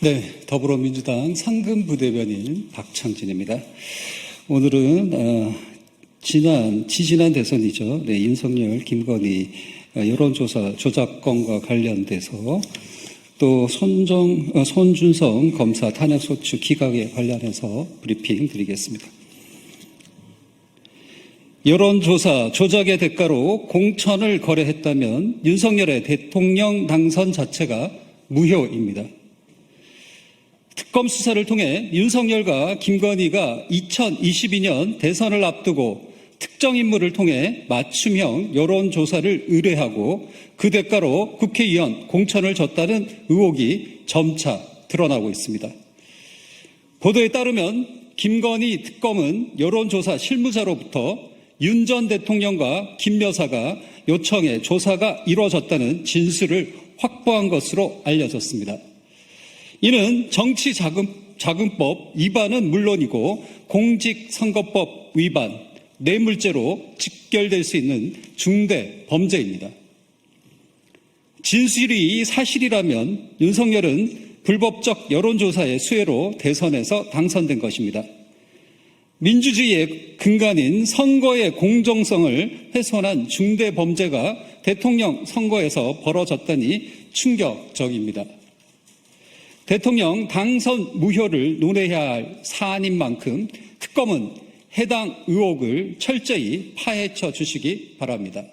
네, 더불어민주당 상근 부대변인 박창진입니다. 오늘은 어, 지난 지지난 대선이죠. 네, 윤석열, 김건희 어, 여론조사 조작건과 관련돼서 또 손정 어, 손준성 검사 탄핵 소추 기각에 관련해서 브리핑 드리겠습니다. 여론조사 조작의 대가로 공천을 거래했다면 윤석열의 대통령 당선 자체가 무효입니다. 특검 수사를 통해 윤석열과 김건희가 2022년 대선을 앞두고 특정 인물을 통해 맞춤형 여론조사를 의뢰하고 그 대가로 국회의원 공천을 줬다는 의혹이 점차 드러나고 있습니다. 보도에 따르면 김건희 특검은 여론조사 실무자로부터 윤 전 대통령과 김 여사가 요청해 조사가 이루어졌다는 진술을 확보한 것으로 알려졌습니다. 이는 정치자금법 위반은 물론이고 공직선거법 위반, 뇌물죄로 직결될 수 있는 중대 범죄입니다. 진술이 사실이라면 윤석열은 불법적 여론조사의 수혜로 대선에서 당선된 것입니다. 민주주의의 근간인 선거의 공정성을 훼손한 중대 범죄가 대통령 선거에서 벌어졌다니 충격적입니다. 대통령 당선 무효를 논의해야 할 사안인 만큼 특검은 해당 의혹을 철저히 파헤쳐 주시기 바랍니다.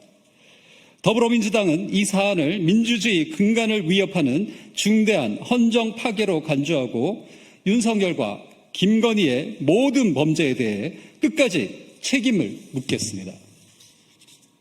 더불어민주당은 이 사안을 민주주의 근간을 위협하는 중대한 헌정 파괴로 간주하고 윤석열과 김건희의 모든 범죄에 대해 끝까지 책임을 묻겠습니다.